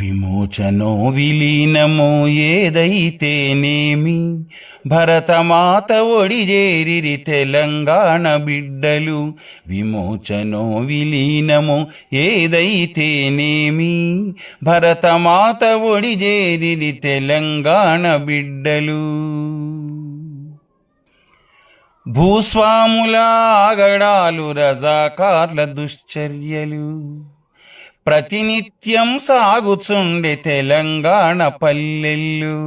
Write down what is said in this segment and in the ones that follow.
విమోచనో విలీనమో ఏదైతేనేమి? భరతమాత ఒడిజేరిరి తెలంగాణ బిడ్డలు విమోచనో విలీనమో ఏదైతేనేమి? భరతమాత ఒడిజేరిరి తెలంగాణ బిడ్డలు. భూస్వాముల ఆగడాలు రజాకార్ల దుశ్చర్యలు. ప్రతినిత్యం సాగుచుండే తెలంగాణ పల్లెల్లు.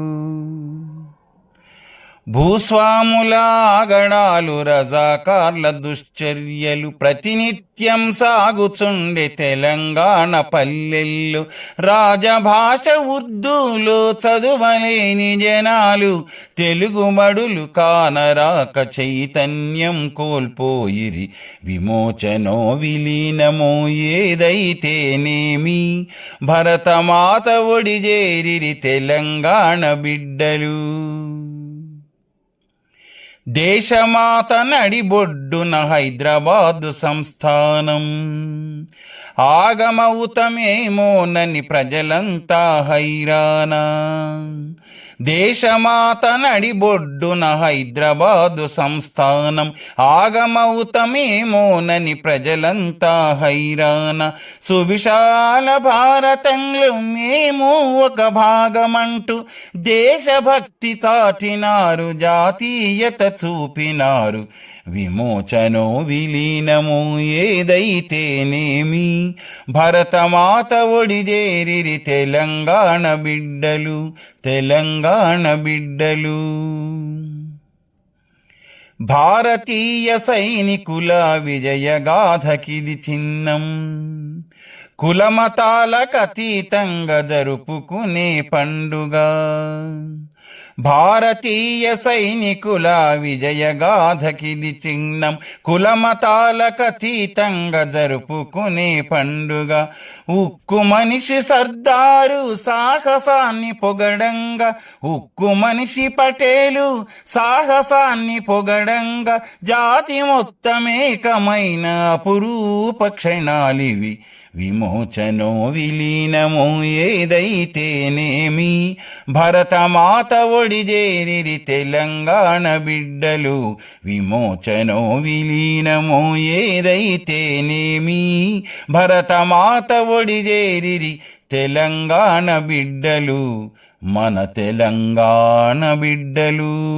భూస్వాములాగడాలు రజాకార్ల దుశ్చర్యలు ప్రతినిత్యం సాగుచుండే తెలంగాణ పల్లెళ్ళు రాజభాష ఉర్దూలో చదువలేని జనాలు తెలుగు మడులు కానరాక చైతన్యం కోల్పోయిరి. విమోచనో విలీనమో ఏదైతేనేమి? భరతమాత ఒడిజేరిరి తెలంగాణ బిడ్డలు. దేశమాత నడిబొడ్డున హైదరాబాదు సంస్థానం. ఆగమవుతమేమోనని ప్రజలంతా హైరానా దేశమాత నడిబొడ్డున హైదరాబాదు సంస్థానం ఆగమవుతమేమోనని ప్రజలంతా హైరాణ. సువిశాల భారతంలో మేము ఒక భాగమంటూ దేశభక్తి చాటినారు జాతీయత చూపినారు. విమోచనో విలీనము ఏదైతేనేమి? భరతమాత ఒడిజేరిరి తెలంగాణ బిడ్డలు తెలంగాణ బిడ్డలు. భారతీయ సైనికుల విజయగాథకిది చిహ్నం. కులమతాలకు అతీతంగా జరుపుకునే పండుగ. భారతీయ సైనికుల విజయగాథకిది చిహ్నం కులమతాలకతీతంగా జరుపుకునే పండుగ. ఉక్కు మనిషి సర్దారు సాహసాన్ని పొగడంగా. ఉక్కు మనిషి పటేలు సాహసాన్ని పొగడంగా. జాతి మొత్తమేకమైన అపురూప క్షణాలివి. విమోచనో విలీనమో ఏదైతేనేమి? భరతమాత ఒడిజేరి తెలంగాణ బిడ్డలు విమోచనో విలీనమో ఏదైతేనేమి? భరతమాత ఒడిజేరి తెలంగాణ బిడ్డలు మన తెలంగాణ బిడ్డలు.